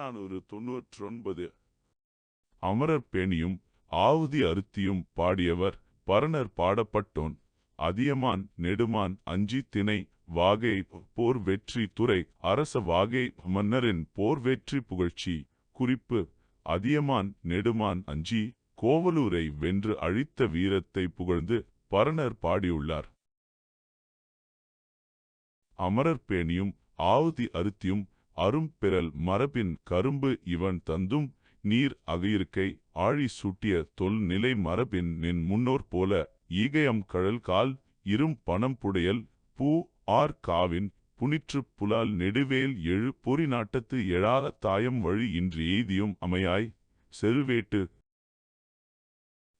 அறநானூறு தொன்னூற்றொன்பது அமரர் பேணியும் ஆவுதி அருத்தியும் பாடியவர் பரணர் பாடப்பட்டோன். அதியமான் நெடுமான் அஞ்சி திணை வாகை போர் வெற்றி துறை அரச வாகை மன்னரின் போர் வெற்றி புகழ்ச்சி. குறிப்பு அதியமான் நெடுமான் அஞ்சி கோவலூரை வென்று அழித்த வீரத்தை புகழ்ந்து பரணர் பாடியுள்ளார். அமரர் பேணியும் ஆவுதி அருத்தியும் அரும்பிறல் மரபின் கரும்பு இவன் தந்தும் நீர் அகையிருக்கை ஆழி சூட்டிய தொல் நிலை மரபின் நின் முன்னோர் போல ஈகயம் கழல் கால் இரும் பணம் புடையல் பூ ஆர் காவின் புனிற்று புலால் நெடுவேல் எழு பொறி நாட்டத்து எழாத தாயம் வழி இன்றி எய்தியும் அமையாய். செருவேட்டு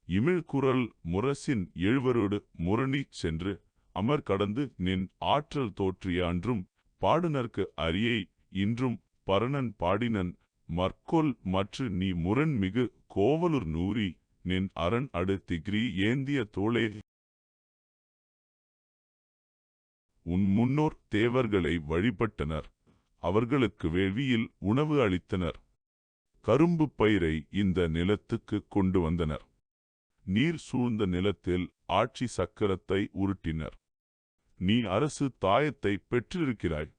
இமிழ்குரல் முரசின் எழுவரோடு முரணி சென்று அமர் கடந்து நின் ஆற்றல் தோற்றிய அன்றும் பாடுனர்க்கு அரியை இன்றும் பரணன் பாடினன் மற்கொல் மற்று நீ முரண்மிகு கோவலூர் நூறி நின் அரண் அடு திக்ரி ஏந்திய தோளே. உன் முன்னோர் தேவர்களை வழிபட்டனர் அவர்களுக்கு வேள்வியில் உணவு அளித்தனர். கரும்பு பயிரை இந்த நிலத்துக்கு கொண்டு வந்தனர். நீர் சூழ்ந்த நிலத்தில் ஆட்சி சக்கரத்தை உருட்டினர். நீ அரசு தாயத்தை பெற்றிருக்கிறாய்.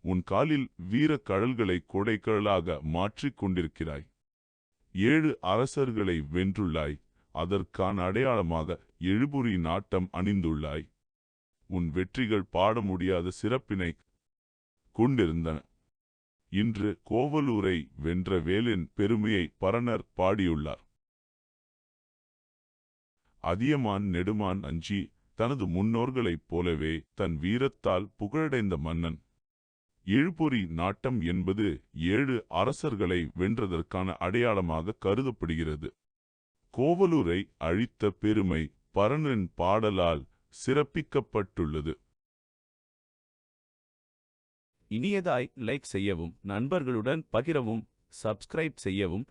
உன் காலில் வீரக் கழல்களை கொடைக்கழலாக மாற்றிக் கொண்டிருக்கிறாய். ஏழு அரசர்களை வென்றுள்ளாய். அதற்கான அடையாளமாக எழுபுரி நாட்டம் அணிந்துள்ளாய். உன் வெற்றிகள் பாட முடியாத சிறப்பினை கொண்டிருந்தன. இன்று கோவலூரை வென்ற வேலின் பெருமையை பரணர் பாடியுள்ளார். அதியமான் நெடுமான் அஞ்சி தனது முன்னோர்களைப் போலவே தன் வீரத்தால் புகழடைந்த மன்னன் இழுபொறி நாட்டம் என்பது ஏழு அரசர்களை வென்றதற்கான அடையாளமாக கருதப்படுகிறது. கோவலூரை அழித்த பெருமை பரணரின் பாடலால் சிறப்பிக்கப்பட்டுள்ளது. இனியதாய் லைக் செய்யவும் நண்பர்களுடன் பகிரவும் சப்ஸ்கிரைப் செய்யவும்